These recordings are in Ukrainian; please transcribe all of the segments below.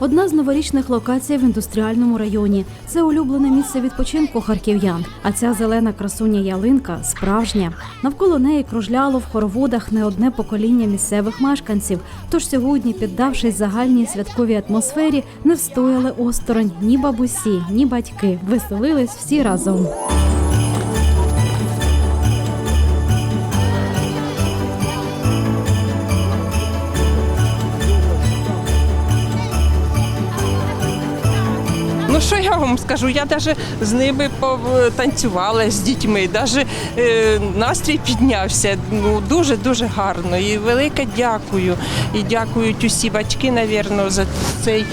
Одна з новорічних локацій в індустріальному районі. Це улюблене місце відпочинку харків'ян. А ця зелена красуня ялинка справжня. Навколо неї кружляло в хороводах не одне покоління місцевих мешканців. Тож сьогодні, піддавшись загальній святковій атмосфері, не встояли осторонь ні бабусі, ні батьки. Веселились всі разом. Що я вам скажу? Я навіть з ними танцювала з дітьми, навіть е, настрій піднявся. Ну дуже дуже гарно. І велике дякую. І дякують усі батьки, напевно, за цей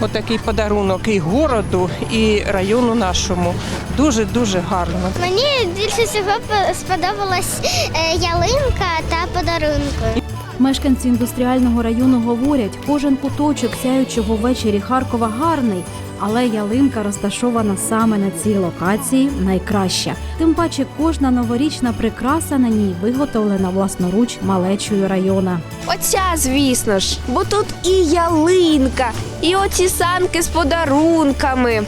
отакий подарунок і городу, і району нашому. Дуже дуже гарно. Мені більше всього по- сподобалась е, ялинка та подарунки. Мешканці індустріального району говорять, кожен куточок сяючого ввечері Харкова гарний, але ялинка розташована саме на цій локації найкраща. Тим паче, кожна новорічна прикраса на ній виготовлена власноруч малечою района. Оця, звісно ж, бо тут і ялинка, і оці санки з подарунками,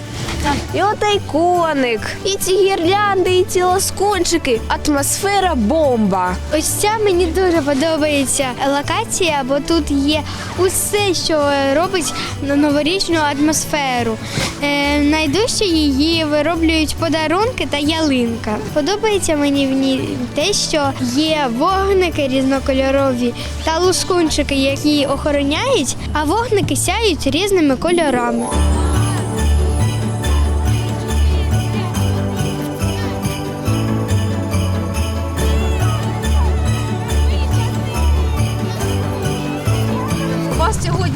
і отей коник, і ці гірлянди, і ці лоскунчики. Атмосфера бомба. Ось ця мені дуже подобається локація, бо тут є усе, що робить новорічну атмосферу. Е, найдужче її вироблюють подарунки та ялинка. Подобається мені в ній те, що є вогники різнокольорові та лускунчики, які охороняють, а вогники сяють різними кольорами.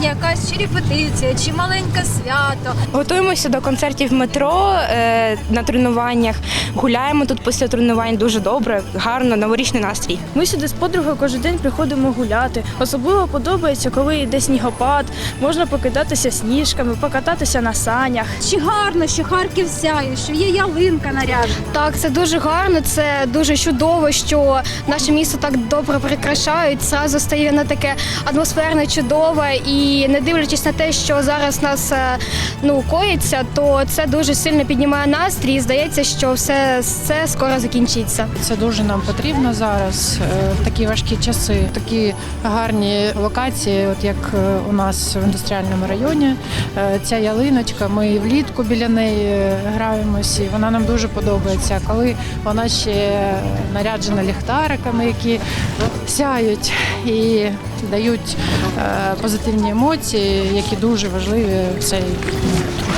Якась чи репетиція, чи маленьке свято. Готуємося до концертів в метро е, на тренуваннях. Гуляємо тут після тренувань дуже добре, гарно, новорічний настрій. Ми сюди з подругою кожен день приходимо гуляти. Особливо подобається, коли йде снігопад, можна покидатися сніжками, покататися на санях. Чи гарно, що Харків сяє, що є ялинка наряжена. Так, це дуже гарно, це дуже чудово, що наше місто так добре прикрашають. Зразу стає на таке атмосферне, чудове. І не дивлячись на те, що зараз нас е, ну коїться, то це дуже сильно піднімає настрій. І здається, що все, все скоро закінчиться. Це дуже нам потрібно зараз е, в такі важкі часи, такі гарні локації, от як е, у нас в індустріальному районі. Ця ялиночка, ми влітку біля неї граємось, і вона нам дуже подобається. Коли вона ще наряджена ліхтариками, які сяють і дають е, позитивні емоції, які дуже важливі в цей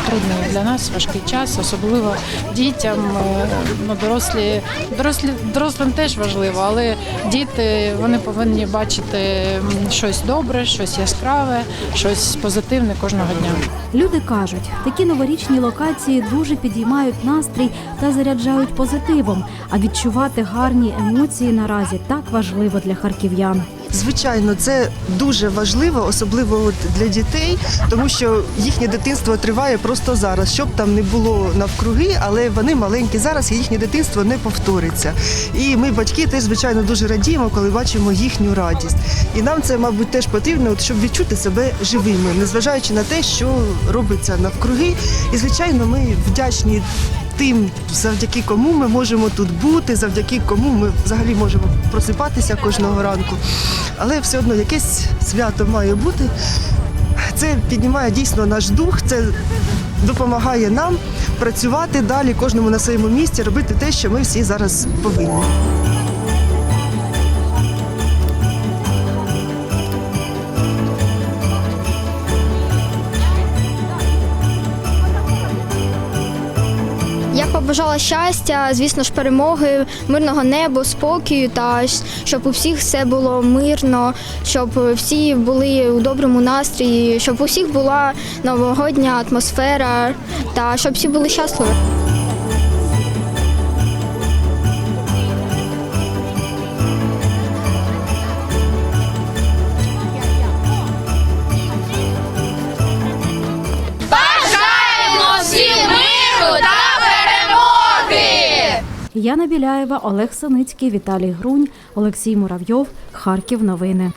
трудний для нас важкий час, особливо дітям. е, Ну, дорослі, дорослі, дорослим теж важливо, але діти вони повинні бачити щось добре, щось яскраве, щось позитивне кожного дня. Люди кажуть, такі новорічні локації дуже підіймають настрій та заряджають позитивом. А відчувати гарні емоції наразі так важливо для харків'ян. Звичайно, це дуже важливо, особливо от для дітей, тому що їхнє дитинство триває просто зараз. Щоб там не було навкруги, але вони маленькі зараз, і їхнє дитинство не повториться. І ми, батьки, теж звичайно дуже радіємо, коли бачимо їхню радість. І нам це, мабуть, теж потрібно, от, щоб відчути себе живими, незважаючи на те, що робиться навкруги. І звичайно, ми вдячні. Тим, завдяки кому ми можемо тут бути, завдяки кому ми взагалі можемо просипатися кожного ранку. Але все одно якесь свято має бути. Це піднімає дійсно наш дух, це допомагає нам працювати далі, кожному на своєму місці, робити те, що ми всі зараз повинні. Побажала щастя, звісно ж, перемоги, мирного неба, спокою та щоб у всіх все було мирно, щоб всі були у доброму настрої, щоб у всіх була новогодня атмосфера та щоб всі були щасливі. Яна Біляєва, Олег Саницький, Віталій Грунь, Олексій Муравйов. Харків. Новини.